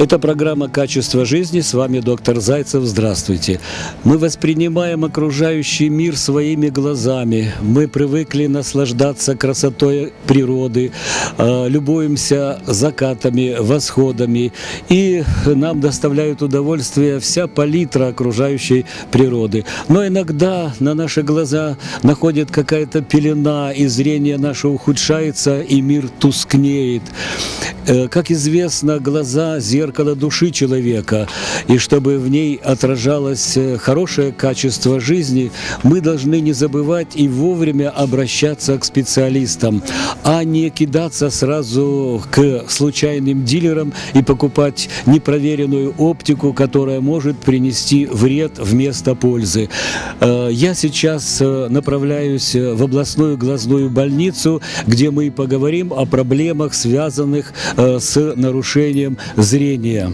Это программа «Качество жизни». С вами доктор Зайцев. Здравствуйте. Мы воспринимаем окружающий мир своими глазами. Мы привыкли наслаждаться красотой природы, э, любуемся закатами, восходами. И нам доставляет удовольствие вся палитра окружающей природы. Но иногда на наши глаза находит какая-то пелена, и зрение наше ухудшается, и мир тускнеет. Э, Как известно, глаза – зеркало души человека, и чтобы в ней отражалось э, хорошее качество жизни, мы должны не забывать и вовремя обращаться к специалистам, а не кидаться сразу к случайным дилерам и покупать непроверенную оптику, которая может принести вред вместо пользы. Э, Я сейчас э, направляюсь в областную глазную больницу, где мы поговорим о проблемах, связанных с нарушением зрения. near.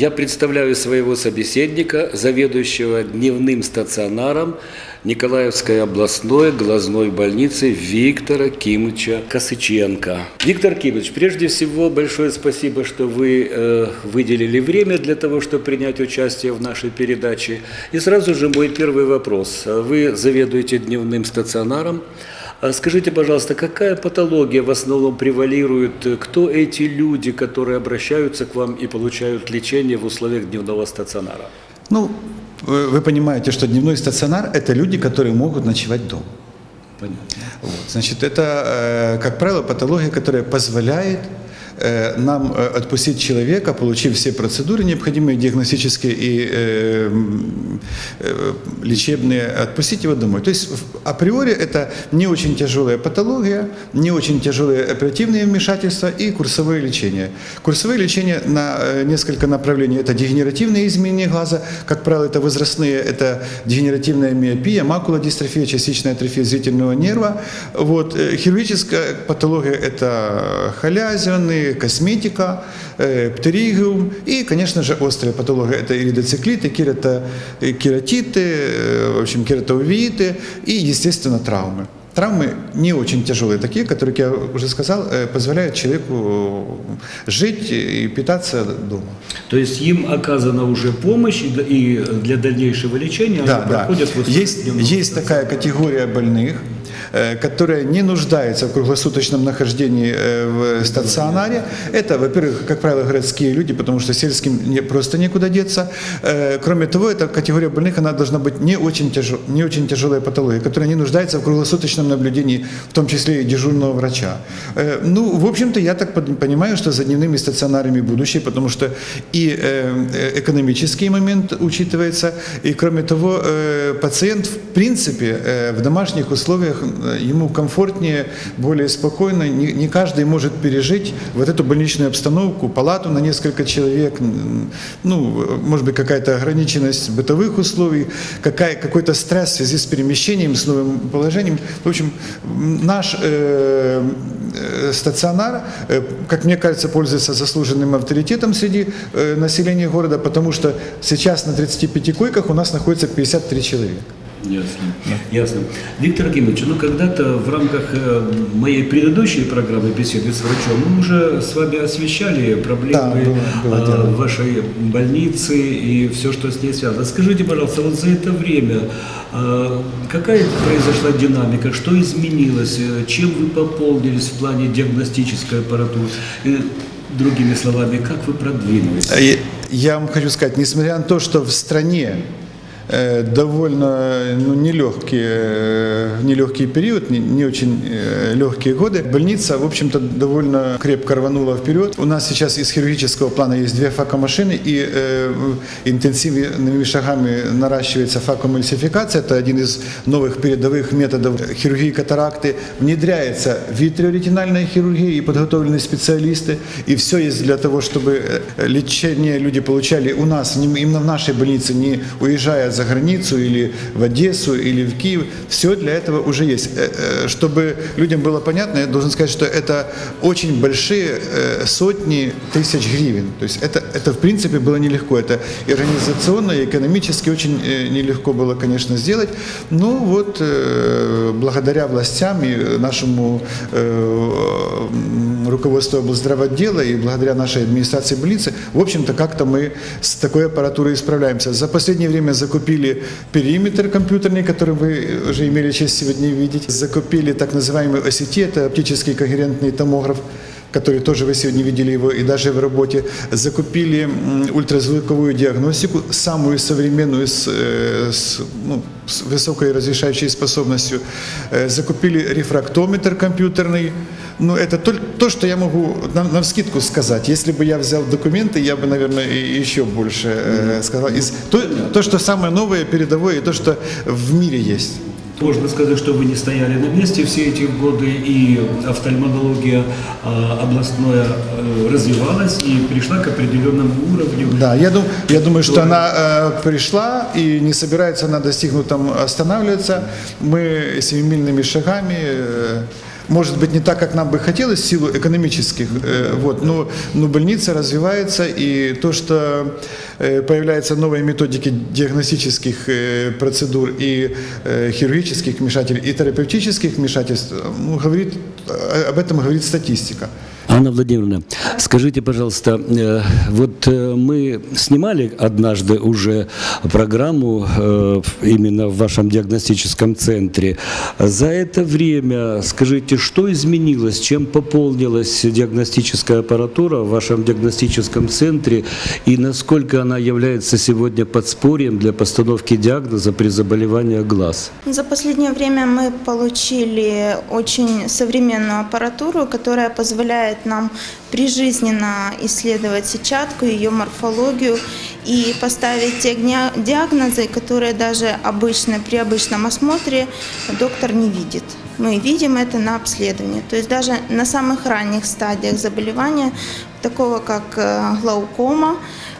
Я представляю своего собеседника, заведующего дневным стационаром Николаевской областной глазной больницы Виктора Кимовича Косыченко. Виктор Кимович, прежде всего большое спасибо, что вы э, выделили время для того, чтобы принять участие в нашей передаче. И сразу же мой первый вопрос. Вы заведуете дневным стационаром. А Скажите, пожалуйста, какая патология в основном превалирует? Кто эти люди, которые обращаются к вам и получают лечение в условиях дневного стационара? Ну, вы понимаете, что дневной стационар – это люди, которые могут ночевать дома. Понятно. Вот. Значит, это, э, как правило, патология, которая позволяет нам э, отпустить человека, получив все процедуры необходимые, диагностические и э, э, лечебные, отпустить его домой. То есть априори это не очень тяжелая патология, не очень тяжелые оперативные вмешательства и курсовое лечение. Курсовое лечение на э, несколько направлений. Это дегенеративные изменения глаза, как правило, это возрастные, это дегенеративная миопия, макулодистрофия, частичная атрофия зрительного нерва. Вот. э, Хирургическая патология – это халязины, косметика, э, птеригиум и, конечно же, острая патология – это иридоциклиты, керато, э, кератиты, э, в общем, кератоувеиты и, естественно, травмы. Травмы не очень тяжелые, такие, которые, как я уже сказал, э, позволяют человеку жить и питаться дома. То есть им оказана уже помощь и для дальнейшего лечения Да, они да. проходят в условиях Есть, есть такая категория больных, э, которая не нуждается в круглосуточном нахождении э, в стационаре. Это, во-первых, как правило, городские люди, потому что сельским просто некуда деться. Э, Кроме того, эта категория больных, она должна быть не очень, тяжел, не очень тяжелая патология, которая не нуждается в круглосуточном наблюдении, в том числе и дежурного врача. Э, Ну, в общем-то, я так понимаю, что за дневными стационарами будущее, потому что и э, э, экономический момент учитывается, и кроме того, э, пациент в принципе э, в домашних условиях э, ему комфортнее, более спокойно. Не, не каждый может пережить вот эту больничную обстановку, палату на несколько человек, ну, э, может быть, какая-то ограниченность бытовых условий, какая, какой-то стресс в связи с перемещением, с новым положением. В общем, наш э, э, стационар, э, как мне кажется, пользуется заслуженным авторитетом среди э, населения города, потому что сейчас на 35 койках у нас находится 53 человека. Ясно. Ясно. Виктор Акимович, ну когда-то в рамках э, моей предыдущей программы беседы с врачом мы уже с вами освещали проблемы Да, было- было э, вашей больницы и все, что с ней связано. Скажите, пожалуйста, вот за это время э, какая произошла динамика, что изменилось, чем вы пополнились в плане диагностической аппаратуры? И, другими словами, как вы продвинулись? Я вам хочу сказать, несмотря на то, что в стране э, довольно ну, нелегкий, э, нелегкий период, не, не очень э, легкие годы, больница, в общем-то, довольно крепко рванула вперед. У нас сейчас из хирургического плана есть две факомашины, и э, интенсивными шагами наращивается факоэмульсификация. Это один из новых передовых методов хирургии катаракты. Внедряется витреоретинальная хирургия и подготовлены специалисты. И все есть для того, чтобы лечение люди получали у нас, именно в нашей больнице, не уезжая за за границу или в Одессу или в Киев. Все для этого уже есть. Э, э, Чтобы людям было понятно, я должен сказать, что это очень большие э, сотни тысяч гривен. То есть это, это в принципе было нелегко. Это и организационно, и экономически очень нелегко было, конечно, сделать. Ну вот, благодаря властям и нашему руководству облздравотдела и благодаря нашей администрации больницы, в общем-то, как-то мы с такой аппаратурой справляемся. За последнее время закупили периметр компьютерный, который вы уже имели честь сегодня видеть. Закупили так называемый OCT, это оптический когерентный томограф, который тоже вы сегодня видели его и даже в работе, закупили ультразвуковую диагностику, самую современную с, э, с, ну, с высокой разрешающей способностью, Э, закупили рефрактометр компьютерный. Ну, это только то, что я могу на, на вскидку сказать. Если бы я взял документы, я бы, наверное, еще больше э, сказал. Из, то, то, что самое новое, передовое, и то, что в мире есть. Можно сказать, что вы не стояли на месте все эти годы, и офтальмология а, областная э, развивалась и пришла к определенному уровню. Да, я, дум, я думаю, что она э, пришла и не собирается на достигнутом останавливаться. Мы семимильными шагами, э, может быть, не так, как нам бы хотелось в силу экономических, э, вот, но, но больница развивается, и то, что э, появляются новые методики диагностических э, процедур и хирургических вмешательств, и терапевтических вмешательств, ну, говорит, об этом говорит статистика. Анна Владимировна, скажите, пожалуйста, э, вот э, мы снимали однажды уже программу э, именно в вашем диагностическом центре. За это время, скажите, что изменилось, чем пополнилась диагностическая аппаратура в вашем диагностическом центре и насколько она является сегодня подспорьем для постановки диагноза при заболевании глаз? За последнее время мы получили очень современную аппаратуру, которая позволяет нам прижизненно исследовать сетчатку, ее морфологию и поставить те диагнозы, которые даже обычно при обычном осмотре доктор не видит. Мы видим это на обследовании. То есть даже на самых ранних стадиях заболевания, такого как э, глаукома,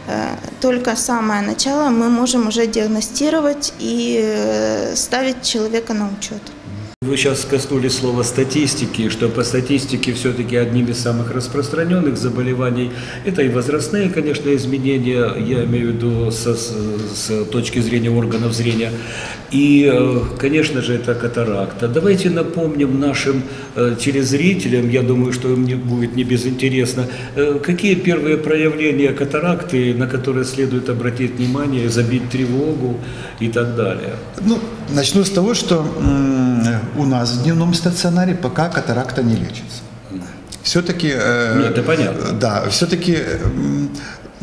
э, только самое начало мы можем уже диагностировать и э, ставить человека на учет. Вы сейчас коснулись слова статистики, что по статистике все-таки одним из самых распространенных заболеваний это и возрастные, конечно, изменения, я имею в виду со- с, точки зрения органов зрения, и, э, конечно же, это катаракта. Давайте напомним нашим э, телезрителям, я думаю, что им будет не безинтересно, э, какие первые проявления катаракты, на которые следует обратить внимание, забить тревогу и так далее. Ну, начну с того, что у нас в дневном стационаре пока катаракта не лечится. Все-таки... Ну, это понятно. Да, все-таки...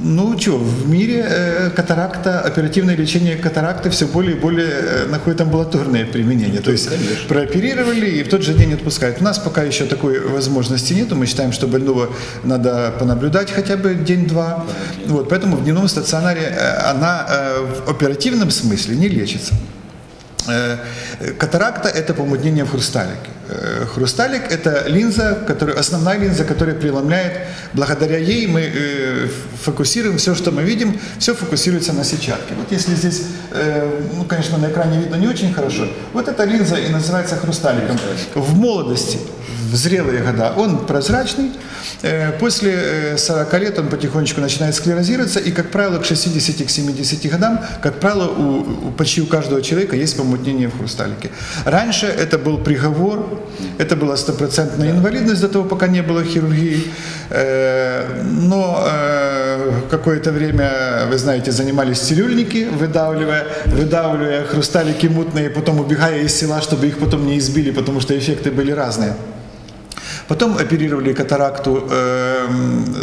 Ну что, в мире э, катаракта, оперативное лечение катаракты все более и более э, находит амбулаторное применение. То есть конечно. прооперировали и в тот же день отпускают. У нас пока еще такой возможности нету. Мы считаем, что больного надо понаблюдать хотя бы день-два. Вот, поэтому в дневном стационаре э, она э, в оперативном смысле не лечится. Э, Катаракта – это помутнение в хрусталике. Э, Хрусталик – это линза, которая, основная линза, которая преломляет. Благодаря ей мы э, фокусируем все, что мы видим, все фокусируется на сетчатке. Вот если здесь, ну, конечно, на экране видно не очень хорошо, вот эта линза и называется хрусталиком. В молодости, в зрелые года он прозрачный, э, после э, 40 лет он потихонечку начинает склерозироваться, и, как правило, к 60-70 годам, как правило, у, у почти у каждого человека есть помутнение в хрусталике. Раньше это был приговор, это была стопроцентная инвалидность до того, пока не было хирургии. Э, Но э, какое-то время, вы знаете, занимались цирюльники, выдавливая, выдавливая хрусталики мутные, потом убегая из села, чтобы их потом не избили, потому что эффекты были разные. Потом оперировали катаракту э,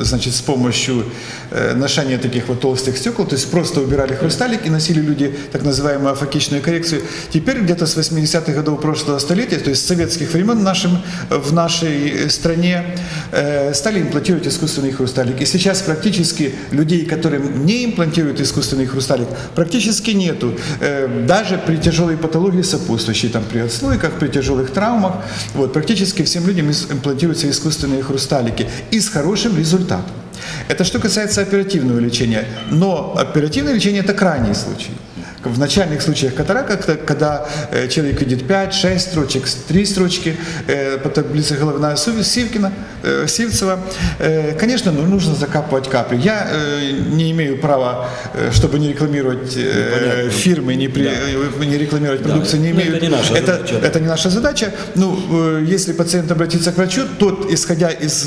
значит, с помощью э, ношения таких вот толстых стекол, то есть просто убирали хрусталик и носили люди так называемую афакичную коррекцию. Теперь где-то с 80-х годов прошлого столетия, то есть с советских времен нашим, в нашей стране э, стали имплантировать искусственный хрусталик. И сейчас практически людей, которым не имплантируют искусственный хрусталик, практически нету. Э, даже при тяжелой патологии сопутствующей, там, при отслойках, при тяжелых травмах, вот, практически всем людям ис- имплантируются искусственные хрусталики и с хорошим результатом. Это что касается оперативного лечения. Но оперативное лечение – это крайний случай. В начальных случаях катаракта, когда э, человек видит 5-6 строчек, 3 строчки э, по таблице головная Сивкина, э, Сивцева, конечно, ну, нужно закапывать капли. Я не имею права, чтобы не рекламировать э, фирмы, не, при, э, не рекламировать продукцию, не Ну, имею. это не наша это, задача, да. это не наша задача. Ну, если пациент обратится к врачу, тот, исходя из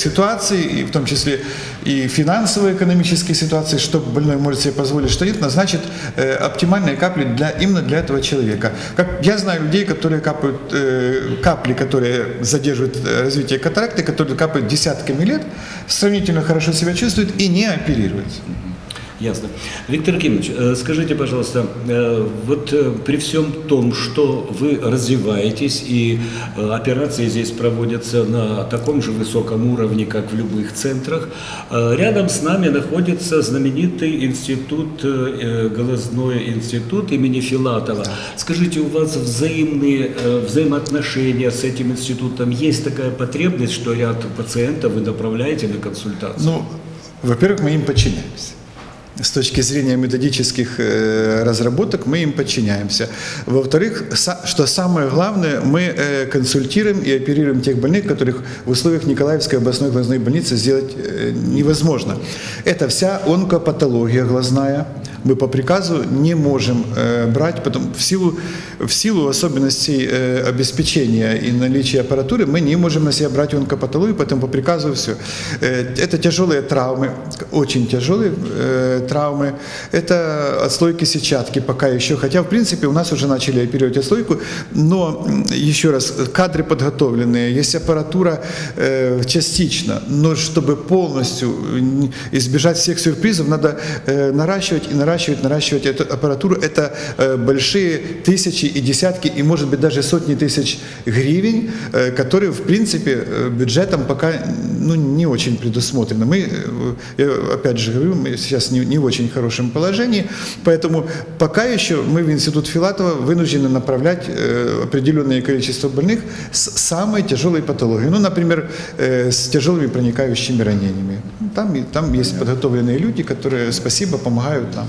ситуации, и в том числе и финансово-экономической ситуации, что больной может себе позволить, что нет, назначит оптимальные капли для, именно для этого человека. Как, я знаю людей, которые капают э, капли, которые задерживают э, развитие катаракты, которые капают десятками лет, сравнительно хорошо себя чувствуют и не оперируются. Ясно. Виктор Кимович, э, скажите, пожалуйста, э, вот э, при всем том, что вы развиваетесь и операции здесь проводятся на таком же высоком уровне, как в любых центрах, рядом с нами находится знаменитый институт, глазной институт имени Филатова. Скажите, у вас взаимные взаимоотношения с этим институтом? Есть такая потребность, что ряд пациентов вы направляете на консультацию? Ну, во-первых, мы им подчиняемся. С точки зрения методических э, разработок мы им подчиняемся. Во-вторых, что самое главное, мы э, консультируем и оперируем тех больных, которых в условиях Николаевской областной глазной больницы сделать э, невозможно. Это вся онкопатология глазная. Мы по приказу не можем брать, потом в силу, в силу особенностей обеспечения и наличия аппаратуры мы не можем на себя брать онкопатологию, поэтому по приказу все. Это тяжелые травмы, очень тяжелые травмы. Это отслойки сетчатки пока еще, хотя в принципе у нас уже начали оперировать отслойку, но еще раз, кадры подготовленные, есть аппаратура э, частично, но чтобы полностью избежать всех сюрпризов, надо э, наращивать и наращивать, наращивать эту аппаратуру. Это э, большие тысячи и десятки, и может быть даже сотни тысяч гривен, э, которые в принципе э, бюджетом пока ну, не очень предусмотрены. Мы, э, я опять же говорю, мы сейчас не, не в очень хорошем положении, поэтому пока еще мы в Институт Филатова вынуждены направлять э, определенное количество больных с самой тяжелой патологией. Ну, например, э, с тяжелыми проникающими ранениями. Там, там есть подготовленные люди, которые, спасибо, помогают нам.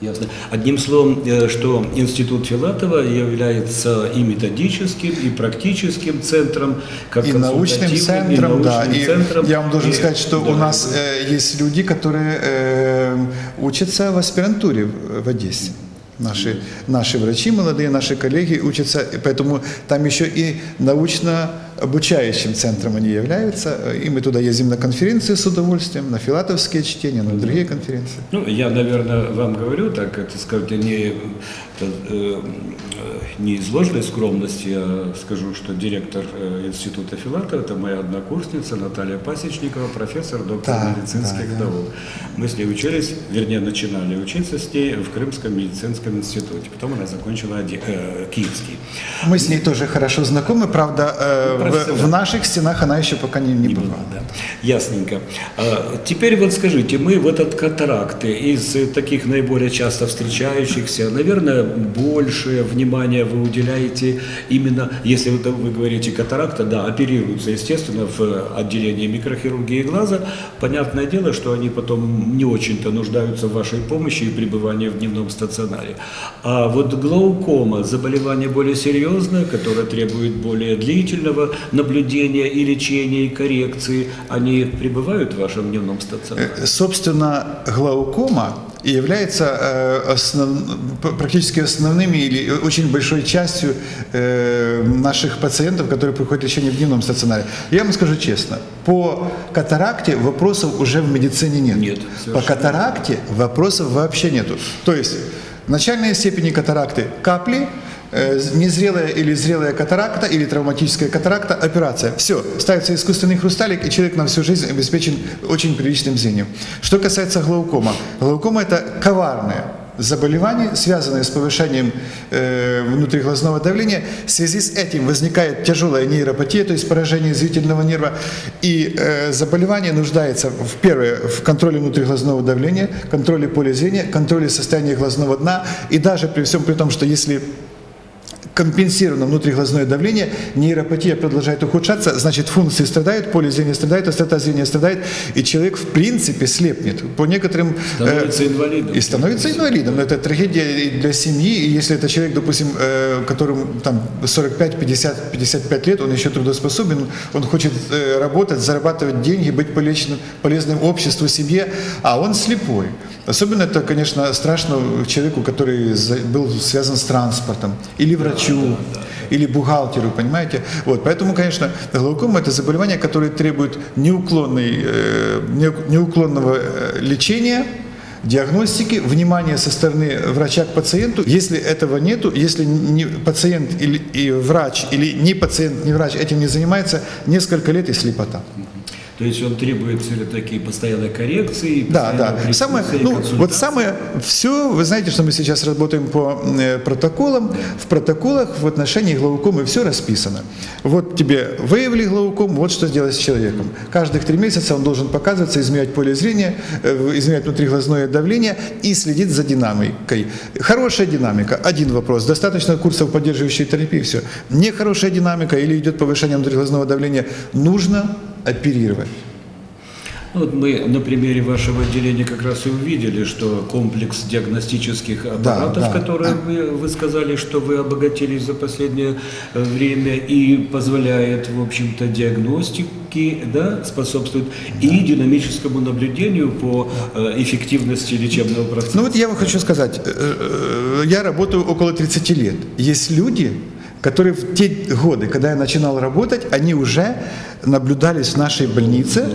Ясно. Одним словом, э, что Институт Филатова является и методическим, и практическим центром, как И научным центром, и да. научным И центром. я вам должен И- сказать, что да. у нас э, есть люди, которые э, учатся в аспирантуре в, в Одессе. Наши, наши врачи, молодые наши коллеги учатся, и поэтому там еще и научно обучающим центром они являются. И мы туда ездим на конференции с удовольствием, на филатовские чтения, на другие конференции. Ну, я, наверное, вам говорю, так это сказать, не, э, э, не из ложной скромности, а скажу, что директор э, Института Филатова, это моя однокурсница Наталья Пасечникова, профессор, доктор Да, медицинских да, я- наук. Мы с ней учились, вернее, начинали учиться с ней в Крымском медицинском институте. Потом она закончила э, Киевский. Мы с ней тоже хорошо знакомы, правда, э, в, в наших стенах она еще пока не, не Не было, да. Ясненько. А, теперь вот скажите, мы вот от катаракты из таких наиболее часто встречающихся, наверное, больше внимания вы уделяете именно, если вы, вы говорите катаракта, да, оперируются, естественно, в отделении микрохирургии глаза. Понятное дело, что они потом не очень-то нуждаются в вашей помощи и пребывании в дневном стационаре. А вот глаукома, заболевание более серьезное, которое требует более длительного наблюдения и лечения, и коррекции, они пребывают в вашем дневном стационаре? Э, Собственно, глаукома является э, основ- практически основными или очень большой частью э, наших пациентов, которые проходят лечение в дневном стационаре. Я вам скажу честно, по катаракте вопросов уже в медицине нет. Нет, По катаракте вопросов вообще нету. То есть начальные степени катаракты – капли, незрелая или зрелая катаракта или травматическая катаракта – операция. Все, ставится искусственный хрусталик, и человек на всю жизнь обеспечен очень приличным зрением. Что касается глаукома. Глаукома – это коварное заболевание, связанное с повышением э, внутриглазного давления. В связи с этим возникает тяжелая нейропатия, то есть поражение зрительного нерва. И э, заболевание нуждается в первое в контроле внутриглазного давления, контроле поля зрения, контроле состояния глазного дна. И даже при всем при том, что если компенсировано внутриглазное давление, нейропатия продолжает ухудшаться, значит функции страдают, поле зрения страдает, острота зрения страдает, и человек в принципе слепнет. По некоторым... Становится э, инвалидом. И становится инвалидом. Но это трагедия и для семьи, и если это человек, допустим, э, которому там 45, 50, 55 лет, он еще трудоспособен, он хочет э, работать, зарабатывать деньги, быть полезным, полезным обществу, семье, а он слепой. Особенно это, конечно, страшно человеку, который был связан с транспортом, или врачу, или бухгалтеру, понимаете? Вот, поэтому, конечно, глаукома – это заболевание, которое требует неуклонной, э, неук- неуклонного э, лечения, диагностики, внимания со стороны врача к пациенту. Если этого нету, если не пациент или и врач, или не пациент, не врач этим не занимается, несколько лет и слепота. То есть он требует все-таки постоянной коррекции, Да, да. постоянного Самое, ну, вот самое, все, вы знаете, что мы сейчас работаем по э, протоколам. В протоколах в отношении глаукомы все расписано. Вот тебе выявили глаукому, вот что сделать с человеком. Каждых три месяца он должен показываться, измерять поле зрения, э, измерять внутриглазное давление и следить за динамикой. Хорошая динамика, один вопрос. Достаточно курсов поддерживающей терапии, все. Нехорошая динамика или идет повышение внутриглазного давления, нужно оперировать. Ну, Вот мы на примере вашего отделения как раз и увидели, что комплекс диагностических аппаратов, да. которые вы, вы сказали, что вы обогатились за последнее э, время и позволяет, в общем-то, диагностике, да, способствует и динамическому наблюдению по э, эффективности лечебного процесса. Ну вот я вам хочу сказать, э, я работаю около 30 лет. Есть люди, которые в те годы, когда я начинал работать, они уже наблюдались в нашей больнице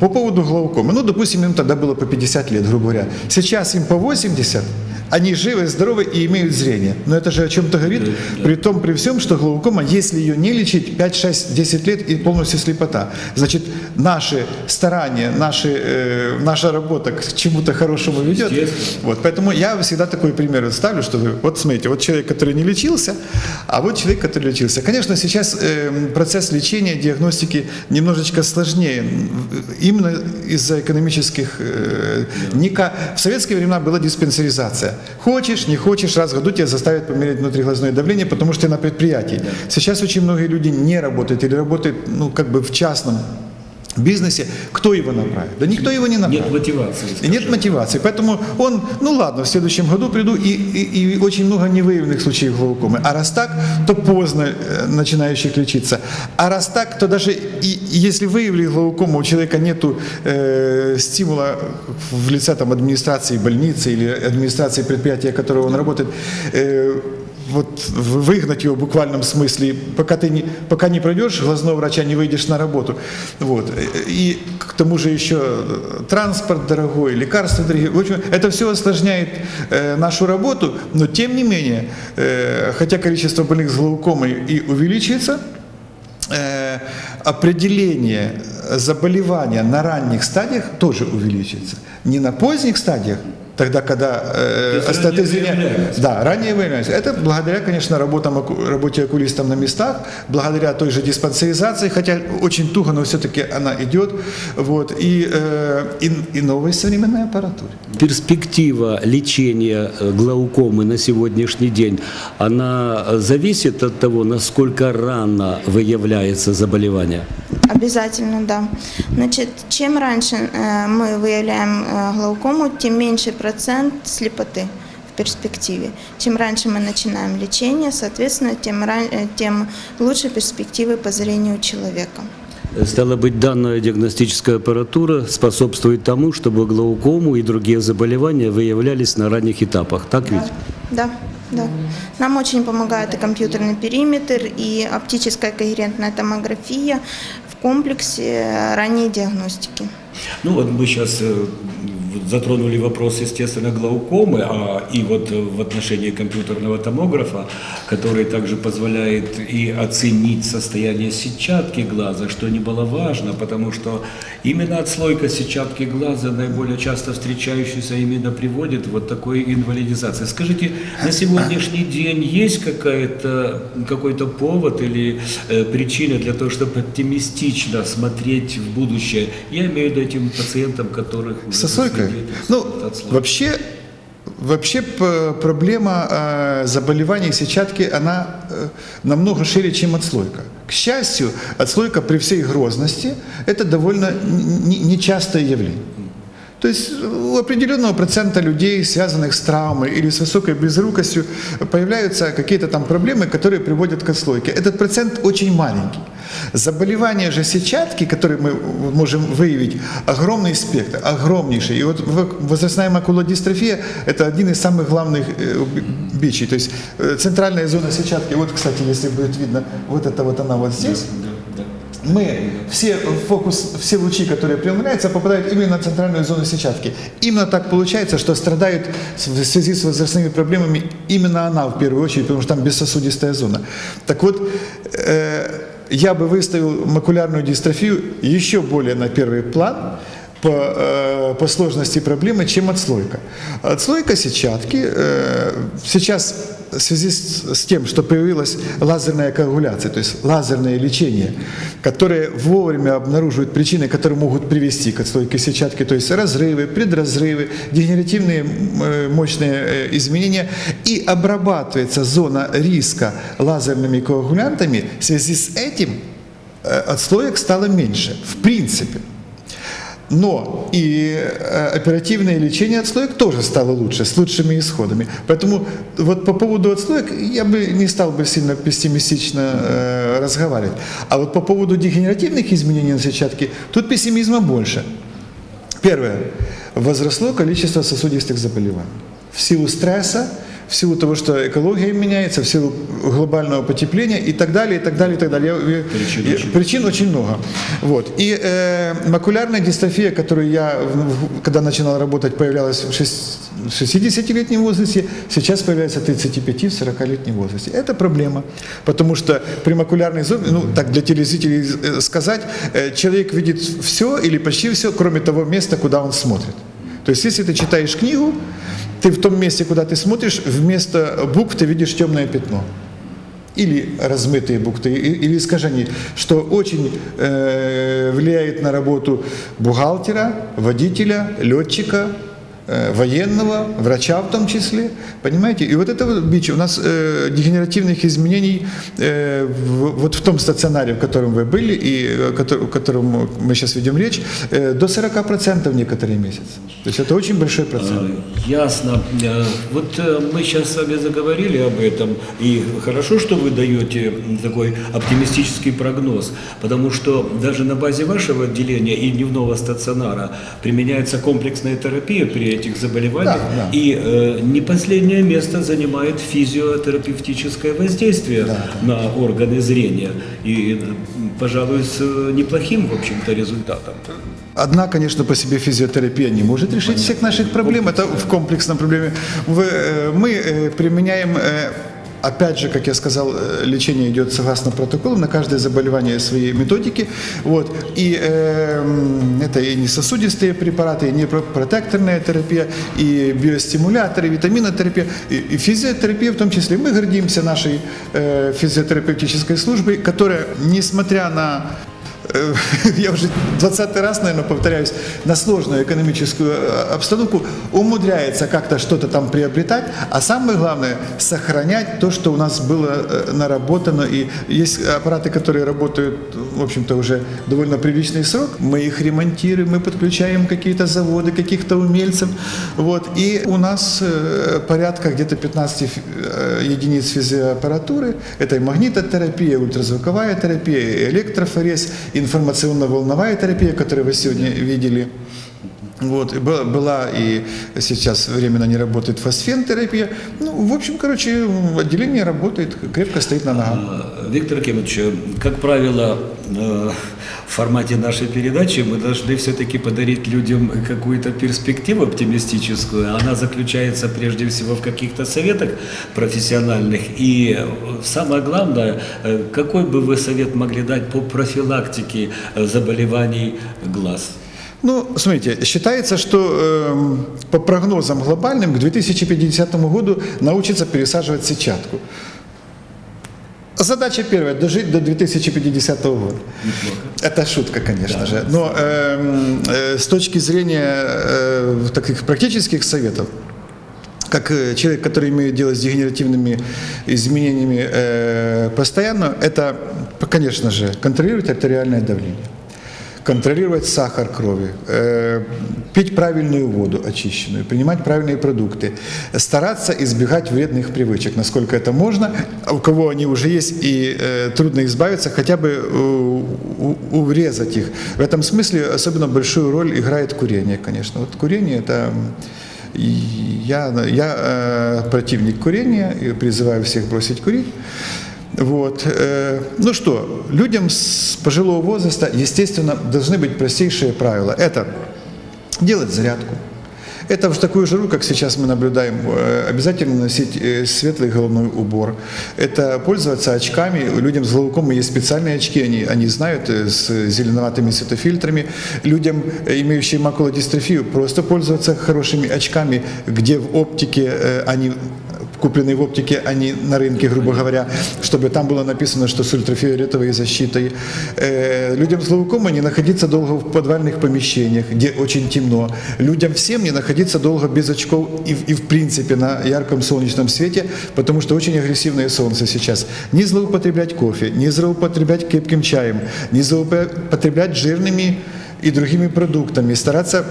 по поводу глаукомы. Ну, допустим, им тогда было по 50 лет, грубо говоря. Сейчас им по 80, они живы, здоровы и имеют зрение. Но это же о чем-то говорит, при том, при всем, что глаукома, если ее не лечить, 5, 6, 10 лет и полностью слепота. Значит, наши старания, наши, э, наша работа к чему-то хорошему ведет. Вот, поэтому я всегда такой пример ставлю, что вот смотрите, вот человек, который не лечился, а вот человек, который лечился. Конечно, сейчас э, процесс лечения, диагностики немножечко сложнее, именно из-за экономических... Э, В советские времена была диспансеризация. Хочешь, не хочешь, раз в году тебя заставят померить внутриглазное давление, потому что ты на предприятии. Сейчас очень многие люди не работают или работают, ну, как бы в частном бизнесе. Кто его направит? Да никто его не направит. Нет мотивации. И нет мотивации. Поэтому он, ну ладно, в следующем году приду, и, и, и очень много невыявленных случаев глаукомы. А раз так, то поздно э, начинающих лечиться. А раз так, то даже и, если выявили глаукому, у человека нет стимула в лице там, администрации больницы или администрации предприятия, которого он работает, э, вот выгнать его в буквальном смысле, пока ты не, пока не пройдешь глазного врача, не выйдешь на работу. Вот. И к тому же еще э, транспорт дорогой, лекарства дорогие. В общем, это все осложняет э, нашу работу, но тем не менее, э, хотя количество больных с глаукомой и увеличивается, э, определение заболевания на ранних стадиях тоже увеличится. Не на поздних стадиях, тогда, когда э, выявляется. Да, ранее выявляется. Это благодаря, конечно, работам, работе окулистов на местах, благодаря той же диспансеризации, хотя очень туго, но все-таки она идет. Вот, и, э, и, и новой современной аппаратуре. Перспектива лечения э, глаукомы на сегодняшний день, она зависит от того, насколько рано выявляется заболевание? Обязательно, да. Значит, чем раньше э, мы выявляем э, глаукому, тем меньше процент слепоты в перспективе. Чем раньше мы начинаем лечение, соответственно, тем, ран- э, тем лучше перспективы по зрению человека. Стало быть, данная диагностическая аппаратура способствует тому, чтобы глаукому и другие заболевания выявлялись на ранних этапах. Так ведь? Да, да. Нам очень помогает и компьютерный периметр, и оптическая когерентная томография в комплексе э, ранней диагностики. Ну вот мы сейчас затронули вопрос, естественно, глаукомы, а и вот в отношении компьютерного томографа, который также позволяет и оценить состояние сетчатки глаза, что немаловажно, потому что именно отслойка сетчатки глаза наиболее часто встречающаяся именно приводит вот такой инвалидизации. Скажите, на сегодняшний день есть какая-то, какой-то повод или э, причина для того, чтобы оптимистично смотреть в будущее? Я имею в виду этим пациентам, которых уже Со Ну, вообще, Вообще проблема э, заболеваний сетчатки, она э, намного шире, чем отслойка. К счастью, отслойка при всей грозности – это довольно нечастое явление. То есть у определенного процента людей, связанных с травмой или с высокой безрукостью, появляются какие-то там проблемы, которые приводят к отслойке. Этот процент очень маленький. Заболевания же сетчатки, которые мы можем выявить, огромный спектр, огромнейший. И вот возрастная макулодистрофия – это один из самых главных э, бичей. То есть э, центральная зона сетчатки, вот, кстати, если будет видно, вот это вот она вот здесь, мы все фокус, все лучи, которые преломляются, попадают именно на центральную зону сетчатки. Именно так получается, что страдает в связи с возрастными проблемами именно она в первую очередь, потому что там бессосудистая зона. Так вот, э, я бы выставил макулярную дистрофию еще более на первый план, по, э, по сложности проблемы, чем отслойка. Отслойка сетчатки э, сейчас в связи с, с тем, что появилась лазерная коагуляция, то есть лазерное лечение, которое вовремя обнаруживает причины, которые могут привести к отслойке сетчатки, то есть разрывы, предразрывы, дегенеративные э, мощные изменения, и обрабатывается зона риска лазерными коагулянтами, в связи с этим отслоек стало меньше, в принципе. Но и э, оперативное лечение отслоек тоже стало лучше, с лучшими исходами. Поэтому вот по поводу отслоек я бы не стал бы сильно пессимистично э, разговаривать. А вот по поводу дегенеративных изменений на сетчатке, тут пессимизма больше. Первое. Возросло количество сосудистых заболеваний. В силу стресса, в силу того, что экология меняется, в силу глобального потепления и так далее, и так далее, и так далее. Я- Причин я- очень причин очень много. Вот. И э, макулярная дистрофия, которую я, когда начинал работать, появлялась в 60-летнем возрасте, сейчас появляется в 35-40-летнем возрасте. Это проблема, потому что при макулярной зоне, ну так для телезрителей э, сказать, э, человек видит все или почти все, кроме того места, куда он смотрит. То есть если ты читаешь книгу, ты в том месте, куда ты смотришь, вместо букв ты видишь темное пятно. Или размытые буквы, или искажения, что очень э, влияет на работу бухгалтера, водителя, летчика, военного, врача в том числе, понимаете? И вот это вот бич, у нас э, дегенеративных изменений э, в- вот в том стационаре, в котором вы были и э, котор- о котором мы сейчас ведем речь, э, до 40% некоторые месяцы. То есть это очень большой процент. Э, Ясно. Э, Вот э, мы сейчас с вами заговорили об этом, и хорошо, что вы даете такой оптимистический прогноз, потому что даже на базе вашего отделения и дневного стационара применяется комплексная терапия при этих заболеваниях, Да, да. и э, не последнее место занимает физиотерапевтическое воздействие на органы зрения, и, м, пожалуй, с э, неплохим, в общем-то, результатом. Одна, конечно, по себе физиотерапия не может решить всех наших проблем. Это в комплексном проблеме. Э, Мы э, применяем э, Опять же, как я сказал, э, лечение идет согласно протоколу, на каждое заболевание свои методики. Вот. И э, это и не сосудистые препараты, и не про- протекторная терапия, и биостимуляторы, витаминотерапия, и, и физиотерапия в том числе. Мы гордимся нашей э, физиотерапевтической службой, которая, несмотря на я уже 20 раз, наверное, повторяюсь, на сложную экономическую э, обстановку умудряется как-то что-то там приобретать, а самое главное – сохранять то, что у нас было э, наработано. И есть аппараты, которые работают, в общем-то, уже довольно приличный срок. Мы их ремонтируем, мы подключаем какие-то заводы, каких-то умельцев. Вот. И у нас э, порядка где-то 15 фи- э, единиц физиоаппаратуры. Это и магнитотерапия, ультразвуковая терапия, и электрофорез, информационно-волновая терапия, которую вы сегодня видели. Вот, была, и сейчас временно не работает фосфен-терапия. Ну, в общем, короче, отделение работает, крепко стоит на ногах. А, Виктор Акимович, как правило, э, в формате нашей передачи мы должны все-таки подарить людям какую-то перспективу оптимистическую. Она заключается прежде всего в каких-то советах профессиональных. И э, самое главное, э, какой бы вы совет могли дать по профилактике э, заболеваний глаз? Ну, смотрите, считается, что эм, по прогнозам глобальным к 2050 году научится пересаживать сетчатку. Задача первая – дожить до 2050 года. Это шутка, конечно же. Но эм, э, с точки зрения э, таких практических советов, как э, человек, который имеет дело с дегенеративными изменениями э, постоянно, это, конечно же, контролировать артериальное давление, контролировать сахар крови, э, пить правильную воду очищенную, принимать правильные продукты, стараться избегать вредных привычек, насколько это можно. А У кого они уже есть и э, трудно избавиться, хотя бы э, урезать их. В этом смысле особенно большую роль играет курение, конечно. Вот курение это я, я э, противник курения и призываю всех бросить курить. Вот. э, ну что, людям с пожилого возраста, естественно, должны быть простейшие правила. Это делать зарядку. Это в такую жару, как сейчас мы наблюдаем, э, обязательно носить э, светлый головной убор. Это пользоваться очками. Людям с глаукомой есть специальные очки, они, они знают, с зеленоватыми светофильтрами. Людям, имеющим макулодистрофию, просто пользоваться хорошими очками, где в оптике они купленные в оптике, а не на рынке, грубо говоря, чтобы там было написано, что с ультрафиолетовой защитой. Э, людям с глаукомой не находиться долго в подвальных помещениях, где очень темно. Людям всем не находиться долго без очков и, и в принципе на ярком солнечном свете, потому что очень агрессивное солнце сейчас. Не злоупотреблять кофе, не злоупотреблять крепким чаем, не злоупотреблять жирными и другими продуктами, стараться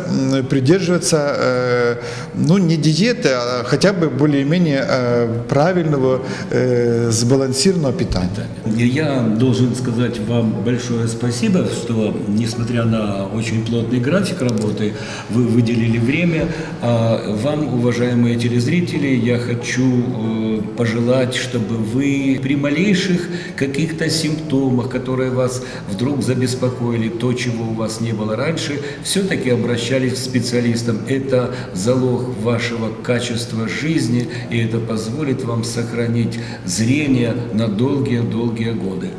придерживаться, э, ну, не диеты, а хотя бы более-менее э, правильного, э, сбалансированного питания. Я должен сказать вам большое спасибо, что, несмотря на очень плотный график работы, вы выделили время. А вам, уважаемые телезрители, я хочу пожелать, чтобы вы при малейших каких-то симптомах, которые вас вдруг забеспокоили, то, чего у вас не было раньше, все-таки обращались к специалистам. Это залог вашего качества жизни, и это позволит вам сохранить зрение на долгие-долгие годы.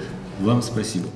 Вам спасибо.